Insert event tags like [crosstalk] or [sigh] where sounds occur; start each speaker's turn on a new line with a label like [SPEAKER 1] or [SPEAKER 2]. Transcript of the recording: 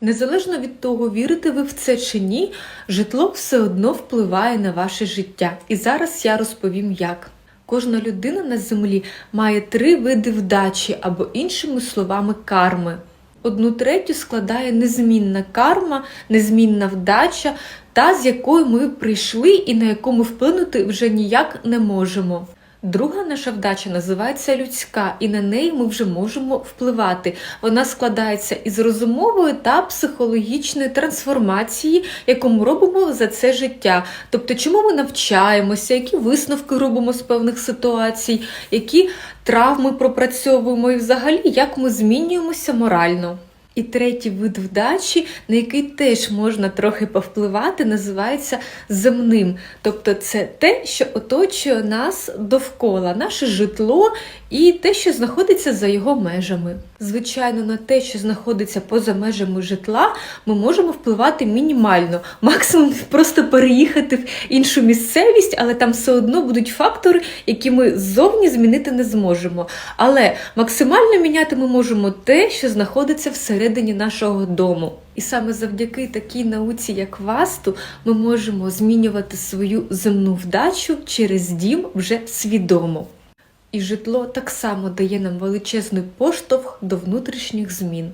[SPEAKER 1] Незалежно від того, вірите ви в це чи ні, житло все одно впливає на ваше життя. І зараз я розповім як. Кожна людина на землі має три види вдачі або іншими словами карми. Одну третю складає незмінна карма, незмінна вдача, та з якою ми прийшли і на яку ми вплинути вже ніяк не можемо. Друга наша вдача називається людська, і на неї ми вже можемо впливати. Вона складається із розумової та психологічної трансформації, яку ми робимо за це життя. Тобто, чому ми навчаємося, які висновки робимо з певних ситуацій, які травми пропрацьовуємо, і взагалі як ми змінюємося морально. І третій вид вдачі, на який теж можна трохи повпливати, називається земним. Тобто це те, що оточує нас довкола, наше житло і те, що знаходиться за його межами. Звичайно, на те, що знаходиться поза межами житла, ми можемо впливати мінімально, максимум [laughs] просто переїхати в іншу місцевість, але там все одно будуть фактори, які ми ззовні змінити не зможемо. Але максимально міняти ми можемо те, що знаходиться всередині нашого дому. І саме завдяки такій науці, як васту, ми можемо змінювати свою земну вдачу через дім вже свідомо. І житло так само дає нам величезний поштовх до внутрішніх змін.